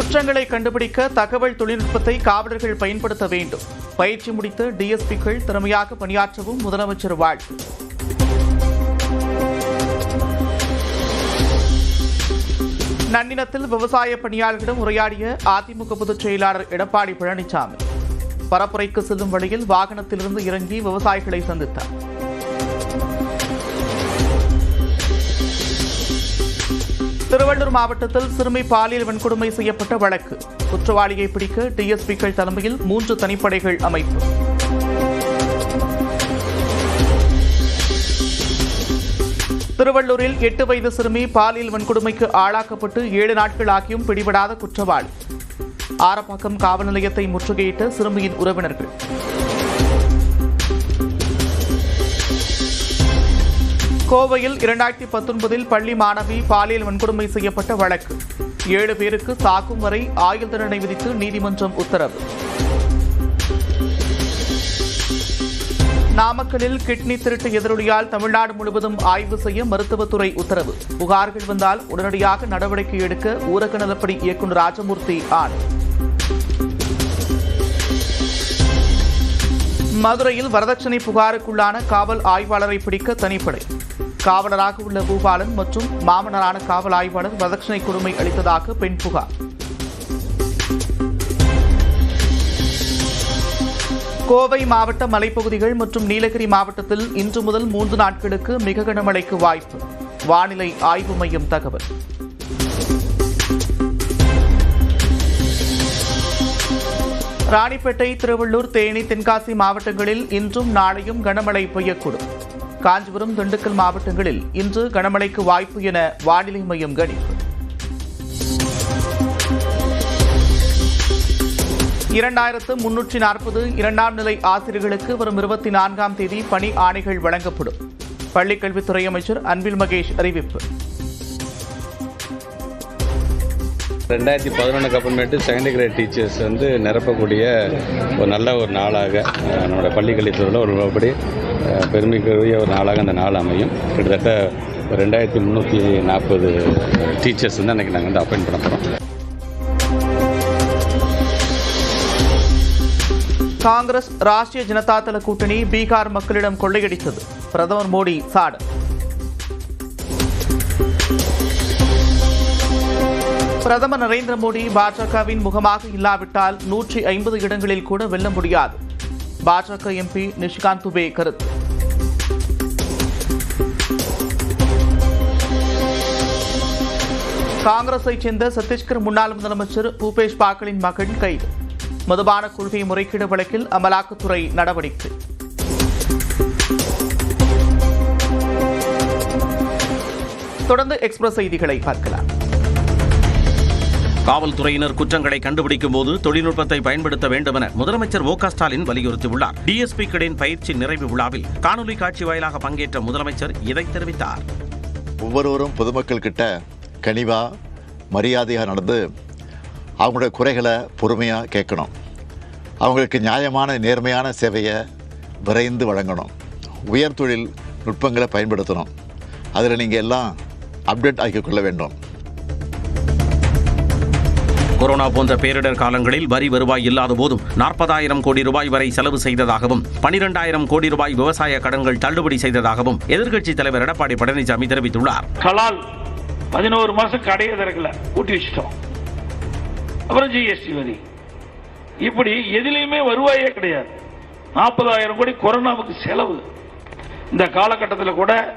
குற்றங்களை கண்டுபிடிக்க தகவல் தொழில்நுட்பத்தை காவலர்கள் பயன்படுத்த வேண்டும். பயிற்சி முடித்த டிஎஸ்பிக்கள் திறமையாக பணியாற்றவும் முதலமைச்சர் வாழ்த்து. நன்னிலத்தில் விவசாய பணியாளர்களிடம் உரையாடிய அதிமுக பொதுச் செயலாளர் எடப்பாடி பழனிசாமி. பரப்புரைக்கு செல்லும் வழியில் வாகனத்திலிருந்து இறங்கி விவசாயிகளை சந்தித்தார். திருவள்ளூர் மாவட்டத்தில் சிறுமி பாலியல் வன்கொடுமை செய்யப்பட்ட வழக்கு. குற்றவாளியை பிடிக்க டிஎஸ்பிக்கள் தலைமையில் மூன்று தனிப்படைகள் அமைப்பு. திருவள்ளூரில் எட்டு வயது சிறுமி பாலியல் வன்கொடுமைக்கு ஆளாக்கப்பட்டு ஏழு நாட்கள் ஆகியும் பிடிபடாத குற்றவாளி. ஆரப்பாக்கம் காவல் நிலையத்தை முற்றுகையிட்ட சிறுமியின் உறவினர்கள். கோவையில் இரண்டாயிரத்தி பத்தொன்பதில் பள்ளி மாணவி பாலியல் வன்கொடுமை செய்யப்பட்ட வழக்கு. ஏழு பேருக்கு தாக்கும் வரை ஆயுள் தண்டனை விதித்து நீதிமன்றம் உத்தரவு. நாமக்கலில் கிட்னி திருட்டு எதிரொலியால் தமிழ்நாடு முழுவதும் ஆய்வு செய்ய மருத்துவத்துறை உத்தரவு. புகார்கள் வந்தால் உடனடியாக நடவடிக்கை எடுக்க ஊரக நலப்படி இயக்குநர் ராஜமூர்த்தி ஆணை. மதுரையில் வரதட்சணை புகாருக்குள்ளான காவல் ஆய்வாளரை பிடிக்க தனிப்படை. காவலராக உள்ள பூபாலன் மற்றும் மாமனரான காவல் ஆய்வாளர் வரதட்சணை கொடுமை அளித்ததாக பெண் புகார். கோவை மாவட்ட மலைப்பகுதிகள் மற்றும் நீலகிரி மாவட்டத்தில் இன்று முதல் மூன்று நாட்களுக்கு மிக கனமழைக்கு வாய்ப்பு. வானிலை ஆய்வு மையம் தகவல். ராணிப்பேட்டை திருவள்ளூர் தேனி தென்காசி மாவட்டங்களில் இன்றும் நாளையும் கனமழை பெய்யக்கூடும். காஞ்சிபுரம் திண்டுக்கல் மாவட்டங்களில் இன்று கனமழைக்கு வாய்ப்பு என வானிலை மையம் கணிப்பு. இரண்டாயிரத்து முன்னூற்றி நாற்பது இரண்டாம் நிலை ஆசிரியர்களுக்கு வரும் இருபத்தி நான்காம் தேதி பணி ஆணைகள் வழங்கப்படும். பள்ளிக்கல்வித்துறை அமைச்சர் அன்பில் மகேஷ் அறிவிப்பு. ரெண்டாயிரத்தி பதினொன்றுக்கு அப்புறமேட்டு செகண்டரி கிரேட் டீச்சர்ஸ் வந்து நிரப்பக்கூடிய ஒரு நல்ல ஒரு நாளாக நம்மளோட பள்ளிக்கல்வித்துறையில் ஒரு பெருமைக்குரிய ஒரு நாளாக அந்த நாள் அமையும். கிட்டத்தட்ட ஒரு ரெண்டாயிரத்தி முந்நூற்றி நாற்பது டீச்சர்ஸ் வந்து அன்றைக்கி நாங்கள் வந்து அப்பாயின் பண்ண போகிறோம் காங்கிரஸ் ராஷ்டிரிய ஜனதாதள கூட்டணி பீகார் மக்களிடம் கொள்ளையடித்தது. பிரதமர் மோடி சாட. பிரதமர் நரேந்திர மோடி பாஜகவின் முகமாக இல்லாவிட்டால் நூற்றி ஐம்பது இடங்களில் கூட வெல்ல முடியாது. பாஜக எம்பி நிஷிகாந்த் துபே கருத்து. காங்கிரஸைச் சேர்ந்த சத்தீஸ்கர் முன்னாள் முதலமைச்சர் பூபேஷ் பாக்கலின் மகன் கைது. மதுபான கொள்கை முறைகேடு வழக்கில் அமலாக்கத்துறை நடவடிக்கை. தொடர்ந்து எக்ஸ்பிரஸ் செய்திகளை பார்க்கலாம். காவல்துறையினர் குற்றங்களை கண்டுபிடிக்கும் போது தொழில்நுட்பத்தை பயன்படுத்த வேண்டும் என முதலமைச்சர் மு க ஸ்டாலின் வலியுறுத்தியுள்ளார். டிஎஸ்பிக்களின் பயிற்சி நிறைவு விழாவில் காணொலி காட்சி வாயிலாக பங்கேற்ற முதலமைச்சர் இதை தெரிவித்தார். ஒவ்வொருவரும் பொதுமக்கள் கிட்ட கனிவா மரியாதையாக நடந்து அவங்களுடைய குறைகளை பொறுமையாக கேட்கணும். அவங்களுக்கு நியாயமான நேர்மையான சேவையை விரைந்து வழங்கணும். உயர் தொழில் நுட்பங்களை பயன்படுத்தணும். அதில் நீங்கள் எல்லாம் அப்டேட் ஆக்கிக் கொள்ள வேண்டும். கொரோனா போன்ற பேரிடர் காலங்களில் வரி வருவாய் இல்லாத போதும் நாற்பதாயிரம் கோடி ரூபாய் வரை செலவு செய்ததாகவும் பனிரெண்டாயிரம் கோடி ரூபாய் விவசாய கடன்கள் தள்ளுபடி செய்ததாகவும் எதிர்க்கட்சித் தலைவர் எடப்பாடி பழனிசாமி தெரிவித்துள்ளார். கலால் பதினோரு மாசம் கடையை திறக்கல. கூட்டி வச்சிட்டோம். அப்புறம் ஜிஎஸ்டி வரி. இப்படி எதுலையுமே வருவாயே கிடையாது. நாற்பதாயிரம் கோடி கொரோனாவுக்கு செலவு. இந்த காலகட்டத்தில் கூட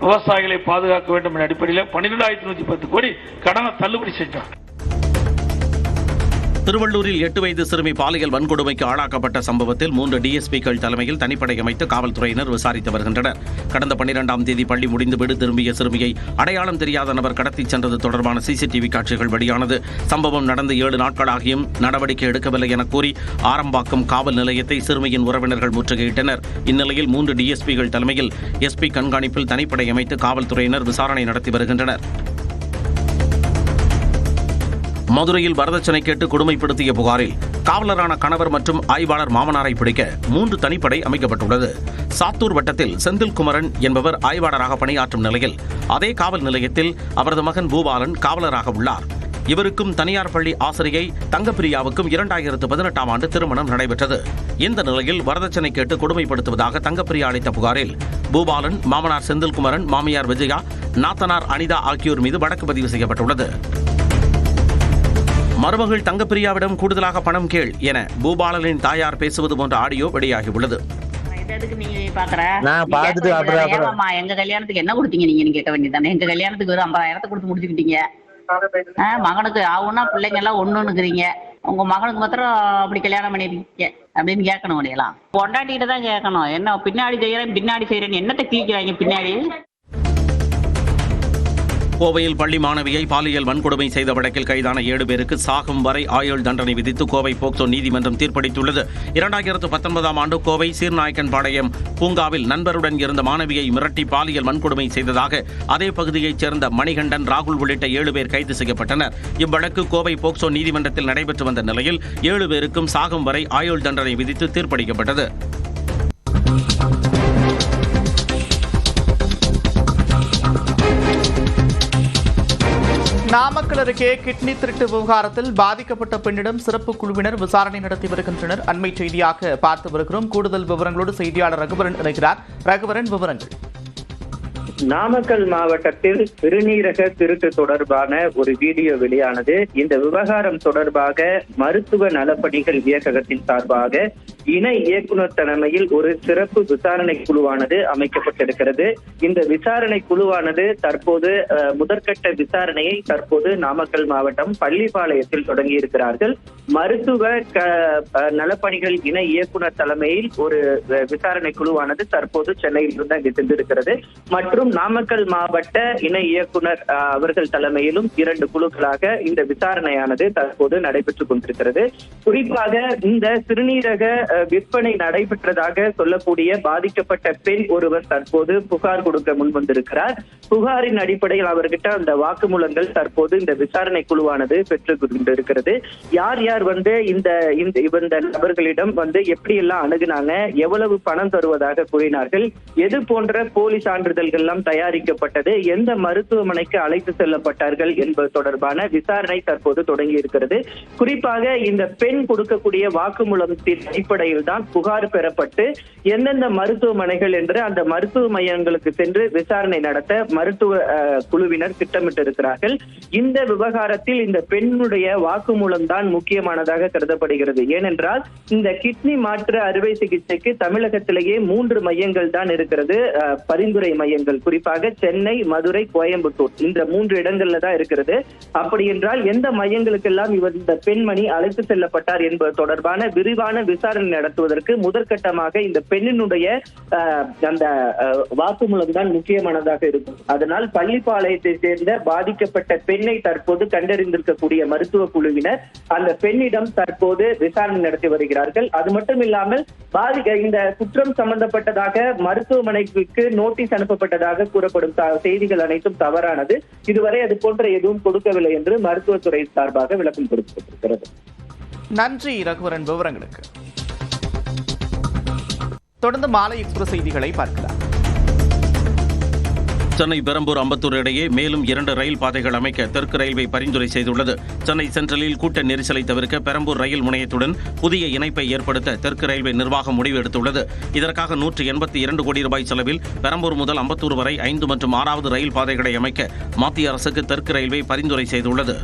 விவசாயிகளை பாதுகாக்க வேண்டும் என்ற அடிப்படையில் பன்னிரெண்டாயிரத்தி நூத்தி பத்து கோடி கடனை தள்ளுபடி செஞ்சோம் திருவள்ளூரில் எட்டு வயது சிறுமி பாலியல் வன்கொடுமைக்கு ஆளாக்கப்பட்ட சம்பவத்தில் மூன்று டிஎஸ்பிக்கள் தலைமையில் தனிப்படை அமைத்து காவல்துறையினர் விசாரித்து வருகின்றனர். கடந்த பன்னிரெண்டாம் தேதி பள்ளி முடிந்து வீடு திரும்பிய சிறுமியை அடையாளம் தெரியாத நபர் கடத்திச் சென்றது தொடர்பான சிசிடிவி காட்சிகள் வெளியானது. சம்பவம் நடந்து ஏழு நாட்களாகியும் நடவடிக்கை எடுக்கவில்லை என கூறி ஆரம்பாக்கம் காவல் நிலையத்தை சிறுமியின் உறவினர்கள் முற்றுகையிட்டனர். இந்நிலையில் மூன்று டிஎஸ்பிகள் தலைமையில் எஸ்பி கண்காணிப்பில் தனிப்படை அமைத்து காவல்துறையினர் விசாரணை நடத்தி வருகின்றனர். மதுரையில் வரதட்சணை கேட்டு கொடுமைப்படுத்திய புகாரில் காவலரான கணவர் மற்றும் ஆய்வாளர் மாமனாரை பிடிக்க மூன்று தனிப்படை அமைக்கப்பட்டுள்ளது. சாத்தூர் வட்டத்தில் செந்தில் குமரன் என்பவர் ஆய்வாளராக பணியாற்றும் நிலையில் அதே காவல் நிலையத்தில் அவரது மகன் பூபாலன் காவலராக உள்ளார். இவருக்கும் தனியார் பள்ளி ஆசிரியை தங்கப்பிரியாவுக்கும் இரண்டாயிரத்து பதினெட்டாம் ஆண்டு திருமணம் நடைபெற்றது. இந்த நிலையில் வரதட்சணை கேட்டு கொடுமைப்படுத்துவதாக தங்கப்பிரியா அளித்த புகாரில் பூபாலன் மாமனார் செந்தில்குமரன் மாமியார் விஜயா நாத்தனார் அனிதா ஆகியோர் மீது வழக்கு பதிவு செய்யப்பட்டுள்ளது. மருமகள் தங்கப்பிரியாவிடம் கூடுதலாக பணம் கேள் என பூபாலனின் தாயார் பேசுவது போன்ற ஆடியோ வெளியாகியுள்ளது. எங்க கல்யாணத்துக்கு என்ன கொடுத்தீங்க நீங்க? கேட்க வேண்டியதானே எங்க கல்யாணத்துக்கு வெறும் ஐம்பதாயிரத்தை கொடுத்து முடிச்சுக்கிட்டீங்க. மகனுக்கு ஆகுனா பிள்ளைங்க எல்லாம் ஒண்ணுன்னுக்குறீங்க. உங்க மகனுக்கு மாத்திரம் அப்படி கல்யாணம் பண்ணிருக்கீங்க அப்படின்னு கேட்கணும் உடையலாம் பொண்டாட்டிகிட்ட தான் கேட்கணும். என்ன பின்னாடி செய்யறேன் பின்னாடி செய்யறேன்னு என்னத்தை கீக்கிறாங்க பின்னாடி? கோவையில் பள்ளி மாணவியை பாலியல் வன்கொடுமை செய்த வழக்கில் கைதான ஏழு பேருக்கு சாகும் வரை ஆயுள் தண்டனை விதித்து கோவை போக்சோ நீதிமன்றம் தீர்ப்பளித்துள்ளது. இரண்டாயிரத்து பத்தொன்பதாம் ஆண்டு கோவை சீர்நாயக்கன்பாளையம் பூங்காவில் நண்பருடன் இருந்த மாணவியை மிரட்டி பாலியல் வன்கொடுமை செய்ததாக அதே பகுதியைச் சேர்ந்த மணிகண்டன் ராகுல் உள்ளிட்ட ஏழு பேர் கைது செய்யப்பட்டனர். இவ்வழக்கு கோவை போக்சோ நீதிமன்றத்தில் நடைபெற்று வந்த நிலையில் ஏழு பேருக்கும் சாகும் வரை ஆயுள் தண்டனை விதித்து தீர்ப்பளிக்கப்பட்டது. நாமக்கல் அருகே கிட்னி திருட்டு விவகாரத்தில் பாதிக்கப்பட்ட பெண்ணிடம் சிறப்பு குழுவினர் விசாரணை நடத்தி வருகின்றனர். அண்மை செய்தியாக பார்த்து வருகிறோம். கூடுதல் விவரங்களோடு செய்தியாளர் ரகுவரன் இணைகிறார். ரகுவரன் விவரங்கள். நாமக்கல் மாவட்டத்தில் சிறுநீரக திருட்டு தொடர்பான ஒரு வீடியோ வெளியானது. இந்த விவகாரம் தொடர்பாக மருத்துவ நலப்பணிகள் இயக்ககத்தின் சார்பாக இணை இயக்குனர் தலைமையில் ஒரு சிறப்பு விசாரணை குழுவானது அமைக்கப்பட்டிருக்கிறது. இந்த விசாரணை குழுவானது தற்போது முதற்கட்ட விசாரணையை தற்போது நாமக்கல் மாவட்டம் பள்ளிப்பாளையத்தில் தொடங்கி இருக்கிறார்கள் மருத்துவ நலப்பணிகள் இணை இயக்குனர் தலைமையில் ஒரு விசாரணை குழுவானது தற்போது சென்னையில் இருந்து அங்கு சென்றிருக்கிறது. மற்றும் நாமக்கல் மாவட்ட இணை இயக்குனர் அவர்கள் தலைமையிலும் இரண்டு குழுக்களாக இந்த விசாரணையானது தற்போது நடைபெற்றுக் கொண்டிருக்கிறது. குறிப்பாக இந்த சிறுநீரக விற்பனை நடைபெற்றதாக சொல்லக்கூடிய பாதிக்கப்பட்ட பெண் ஒருவர் தற்போது புகார் கொடுக்க முன்வந்திருக்கிறார். புகாரின் அடிப்படையில் அவர்கிட்ட அந்த வாக்குமூலங்கள் தற்போது இந்த விசாரணை குழுவானது பெற்றுக் கொண்டிருக்கிறது. யார் யார் வந்து இந்த இந்த நபர்களிடம் வந்து எப்படி எல்லாம் அணுகுனாங்க எவ்வளவு பணம் தருவதாக கூறினார்கள் எது போன்ற போலி சான்றிதழ்கள் எல்லாம் தயாரிக்கப்பட்டது எந்த மருத்துவமனைக்கு அழைத்து செல்லப்பட்டார்கள் என்பது தொடர்பான விசாரணை தற்போது தொடங்கி இருக்கிறது. குறிப்பாக இந்த பெண் கொடுக்கக்கூடிய வாக்குமூலத்தின் அடிப்படையில் தான் புகார் பெறப்பட்டு எந்தெந்த மருத்துவமனைகள் என்று அந்த மருத்துவ மையங்களுக்கு சென்று விசாரணை நடத்த மருத்துவ குழுவினர் திட்டமிட்டிருக்கிறார்கள். இந்த விவகாரத்தில் இந்த பெண்ணுடைய வாக்குமூலம் தான் முக்கியம் முக்கியமானதாக கருதப்படுகிறது. ஏனென்றால் இந்த கிட்னி மாற்று அறுவை சிகிச்சைக்கு தமிழகத்திலேயே மூன்று மையங்கள் தான் இருக்கிறது. பரிந்துரை மையங்கள். குறிப்பாக சென்னை மதுரை கோயம்புத்தூர். இந்த மூன்று இடங்கள்ல தான் இருக்கிறது. அப்படி என்றால் எந்த மையங்களுக்கெல்லாம் இவர் இந்த பெண்மணி அழைத்து செல்லப்பட்டார் என்பது தொடர்பான விரிவான விசாரணை நடத்துவதற்கு முதற்கட்டமாக இந்த பெண்ணினுடைய அந்த வாக்குமூலம் தான் முக்கியமானதாக இருக்கும். அதனால் பள்ளிப்பாளையத்தை சேர்ந்த பாதிக்கப்பட்ட பெண்ணை தற்போது கண்டறிந்திருக்கக்கூடிய மருத்துவ குழுவினர் அந்த பெண் பெண்ணிடம் தற்போது விசாரணை நடத்தி வருகிறார்கள். அது மட்டும் இல்லாமல் பாதிக்க இந்த குற்றம் சம்பந்தப்பட்டதாக மருத்துவமனைக்கு நோட்டீஸ் அனுப்பப்பட்டதாக கூறப்படும் செய்திகள் அனைத்தும் தவறானது. இதுவரை அது போன்ற எதுவும் கொடுக்கவில்லை என்று மருத்துவத்துறை சார்பாக விளக்கம் கொடுக்கப்பட்டிருக்கிறது. நன்றி ரகுவரன். விவரங்களுக்கு. தொடர்ந்து மாலை எக்ஸ்பிரஸ் செய்திகளை பார்க்கலாம். சென்னை பெரம்பூர் அம்பத்தூர் இடையே மேலும் இரண்டு ரயில் பாதைகள் அமைக்க தெற்கு ரயில்வே பரிந்துரை செய்துள்ளது. சென்னை சென்ட்ரலில் கூட்ட நெரிசலை தவிர்க்க பெரம்பூர் ரயில் முனையத்துடன் புதிய இணைப்பை ஏற்படுத்த தெற்கு ரயில்வே நிர்வாகம் முடிவு எடுத்துள்ளது. இதற்காக நூற்று எண்பத்தி இரண்டு கோடி ரூபாய் செலவில் பெரம்பூர் முதல் அம்பத்தூர் வரை ஐந்து மற்றும் ஆறாவது ரயில் பாதைகளை அமைக்க மத்திய அரசுக்கு தெற்கு ரயில்வே பரிந்துரை செய்துள்ளது.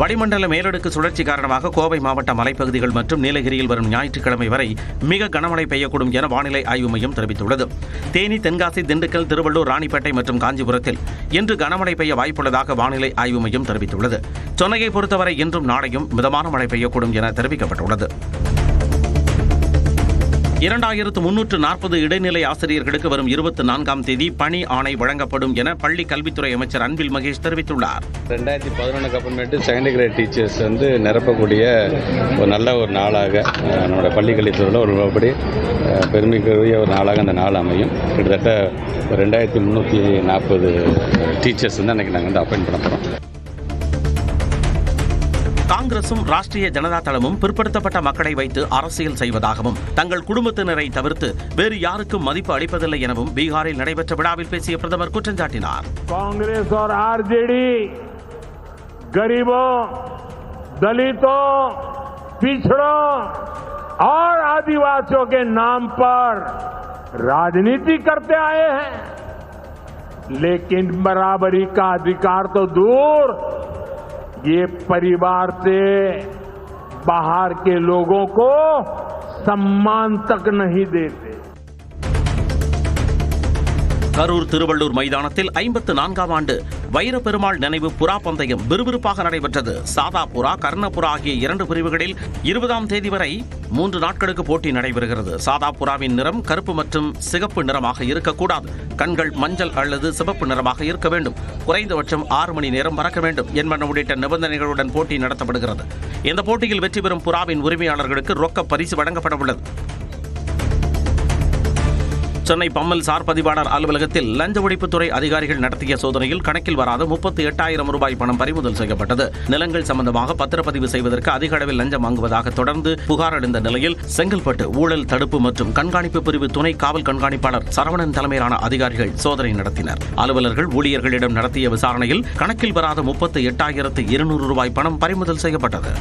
வளிமண்டல மேலடுக்கு சுழற்சி காரணமாக கோவை மாவட்ட மலைப்பகுதிகள் மற்றும் நீலகிரியில் வரும் ஞாயிற்றுக்கிழமை வரை மிக கனமழை பெய்யக்கூடும் என வானிலை ஆய்வு மையம் தெரிவித்துள்ளது. தேனி தென்காசி திண்டுக்கல் திருவள்ளூர் ராணிப்பேட்டை மற்றும் காஞ்சிபுரத்தில் இன்று கனமழை பெய்ய வாய்ப்புள்ளதாக வானிலை ஆய்வு மையம் தெரிவித்துள்ளது. சென்னையை பொறுத்தவரை இன்றும் நாளையும் மிதமான மழை பெய்யக்கூடும் என தெரிவிக்கப்பட்டுள்ளது. இரண்டாயிரத்து முன்னூற்று நாற்பது இடைநிலை ஆசிரியர்களுக்கு வரும் இருபத்தி நான்காம் தேதி பணி ஆணை வழங்கப்படும் என பள்ளி கல்வித்துறை அமைச்சர் அன்பில் மகேஷ் தெரிவித்துள்ளார். ரெண்டாயிரத்தி பதினொன்றுக்கு அப்புறமேட்டு செகண்ட் கிரேட் டீச்சர்ஸ் வந்து நிரப்பக்கூடிய ஒரு நல்ல ஒரு நாளாக நம்மளோட பள்ளி கல்வித்துறையில் ஒரு பெருமைக்குரிய ஒரு நாளாக அந்த நாள் அமையும். கிட்டத்தட்ட ஒரு ரெண்டாயிரத்தி முந்நூற்றி நாற்பது டீச்சர்ஸ் வந்து அன்றைக்கி நாங்கள் வந்து அப்பாயின்ட் பண்ண போகிறோம் காங்கிரசும் ராஷ்டிரிய ஜனதா தளமும் பிற்படுத்தப்பட்ட மக்களை வைத்து அரசியல் செய்வதாகவும் தங்கள் குடும்பத்தினரை தவிர்த்து வேறு யாருக்கும் மதிப்பு அளிப்பதில்லை எனவும் பீகாரில் நடைபெற்ற விழாவில் பேசிய பிரதமர் குற்றம் சாட்டினார் कांग्रेस और आरजेडी गरीबों दलितों पिछड़ों और आदिवासियों के नाम पर राजनीति करते आए हैं लेकिन बराबरी का अधिकार तो दूर ये परिवार से बाहर के लोगों को सम्मान तक नहीं देते கரூர் திருவள்ளூர் மைதானத்தில் ஐம்பத்து நான்காம் ஆண்டு வைரப்பெருமாள் நினைவு புறா பந்தயம் விறுவிறுப்பாக நடைபெற்றது. சாதாபுரா கர்ணபுரா ஆகிய இரண்டு பிரிவுகளில் இருபதாம் தேதி வரை மூன்று நாட்களுக்கு போட்டி நடைபெறுகிறது. சாதாபுராவின் நிறம் கருப்பு மற்றும் சிகப்பு நிறமாக இருக்கக்கூடாது. கண்கள் மஞ்சள் அல்லது சிவப்பு நிறமாக இருக்க வேண்டும். குறைந்தபட்சம் ஆறு மணி நேரம் பறக்க வேண்டும் என்பன உள்ளிட்ட நிபந்தனைகளுடன் போட்டி நடத்தப்படுகிறது. இந்த போட்டியில் வெற்றி பெறும் புறாவின் உரிமையாளர்களுக்கு ரொக்க பரிசு வழங்கப்பட உள்ளது. சென்னை பம்மல் சார் பதிவாளர் அலுவலகத்தில் லஞ்ச ஒழிப்புத்துறை அதிகாரிகள் நடத்திய சோதனையில் கணக்கில் வராத முப்பத்தி எட்டாயிரம் ரூபாய் பணம் பறிமுதல் செய்யப்பட்டது. நிலங்கள் சம்பந்தமாக பத்திரப்பதிவு செய்வதற்கு அதிக அளவில் லஞ்சம் வாங்குவதாக தொடர்ந்து புகார் எழுந்த நிலையில் செங்கல்பட்டு ஊழல் தடுப்பு மற்றும் கண்காணிப்பு பிரிவு துணை காவல் கண்காணிப்பாளர் சரவணன் தலைமையிலான அதிகாரிகள் சோதனை நடத்தினர். அலுவலர்கள் ஊழியர்களிடம் நடத்திய விசாரணையில் கணக்கில் வராத முப்பத்தி எட்டாயிரத்து இருநூறு ரூபாய் பணம் பறிமுதல் செய்யப்பட்டது.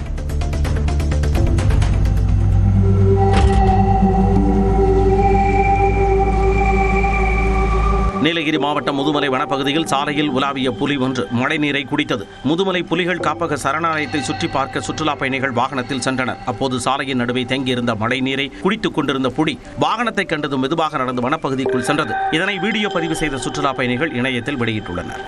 நீலகிரி மாவட்டம் முதுமலை வனப்பகுதியில் சாலையில் உலாவிய புலி ஒன்று மழைநீரை குடித்தது. முதுமலை புலிகள் காப்பக சரணாலயத்தை சுற்றி பார்க்க சுற்றுலா பயணிகள் வாகனத்தில் சென்றனர். அப்போது சாலையின் நடுவே தேங்கியிருந்த மழைநீரை குடித்துக் கொண்டிருந்த புலி வாகனத்தை கண்டது மெதுவாக நடந்து வனப்பகுதிக்குள் சென்றது. இதனை வீடியோ பதிவு செய்த சுற்றுலா பயணிகள் இணையத்தில் வெளியிட்டுள்ளனர்.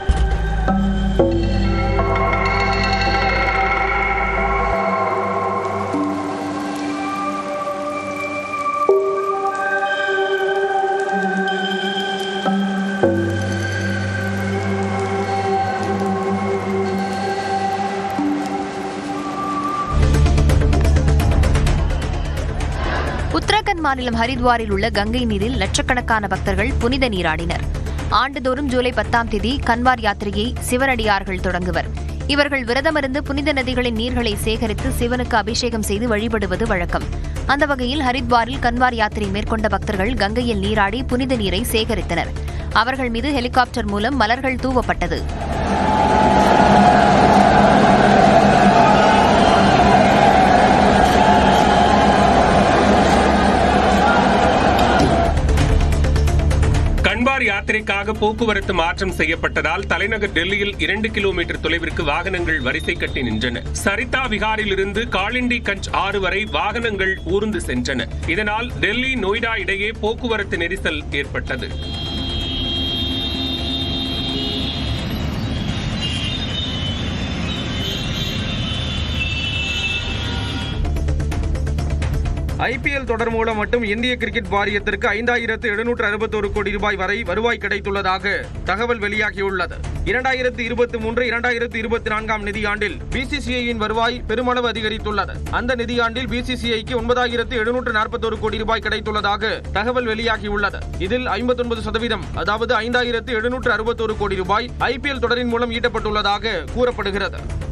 மாநிலம் ஹரித்வாரில் உள்ள கங்கை நீரில் லட்சக்கணக்கான பக்தர்கள் புனித நீராடினர். ஆண்டுதோறும் ஜூலை பத்தாம் தேதி கன்வார் யாத்திரையை சிவனடியார்கள் தொடங்குவர். இவர்கள் விரதமிருந்து புனித நதிகளின் நீர்களை சேகரித்து சிவனுக்கு அபிஷேகம் செய்து வழிபடுவது வழக்கம். அந்த வகையில் ஹரித்வாரில் கன்வார் யாத்திரை மேற்கொண்ட பக்தர்கள் கங்கையில் நீராடி புனித நீரை சேகரித்தனர். அவர்கள் மீது ஹெலிகாப்டர் மூலம் மலர்கள் தூவப்பட்டது. யாத்திரைக்காக போக்குவரத்து மாற்றம் செய்யப்பட்டதால் தலைநகர் டெல்லியில் இரண்டு கிலோமீட்டர் தொலைவிற்கு வாகனங்கள் வரிசை கட்டி நின்றன. சரிதா விகாரில் இருந்து காலிண்டி கஞ்ச் ஆறு வரை வாகனங்கள் ஊர்ந்து சென்றன. இதனால் டெல்லி நொய்டா இடையே போக்குவரத்து நெரிசல் ஏற்பட்டது. ஐபிஎல் தொடர் மூலம் மட்டும் இந்திய கிரிக்கெட் வாரியத்திற்கு ஐந்தாயிரத்து எழுநூற்று அறுபத்தோரு கோடி ரூபாய் வரை வருவாய் கிடைத்துள்ளதாக தகவல் வெளியாகியுள்ளது. இரண்டாயிரத்து இருபத்தி மூன்று இரண்டாயிரத்து இருபத்தி நான்காம் நிதியாண்டில் பிசிசிஐயின் வருவாய் பெருமளவு அதிகரித்துள்ளது. அந்த நிதியாண்டில் பிசிசிஐக்கு ஒன்பதாயிரத்து எழுநூற்று நாற்பத்தோரு கோடி ரூபாய் கிடைத்துள்ளதாக தகவல் வெளியாகியுள்ளது. இதில் ஐம்பத்தொன்பது சதவீதம் அதாவது ஐந்தாயிரத்து எழுநூற்று அறுபத்தோரு கோடி ரூபாய் ஐபிஎல் தொடரின் மூலம் ஈட்டப்பட்டுள்ளதாக கூறப்படுகிறது.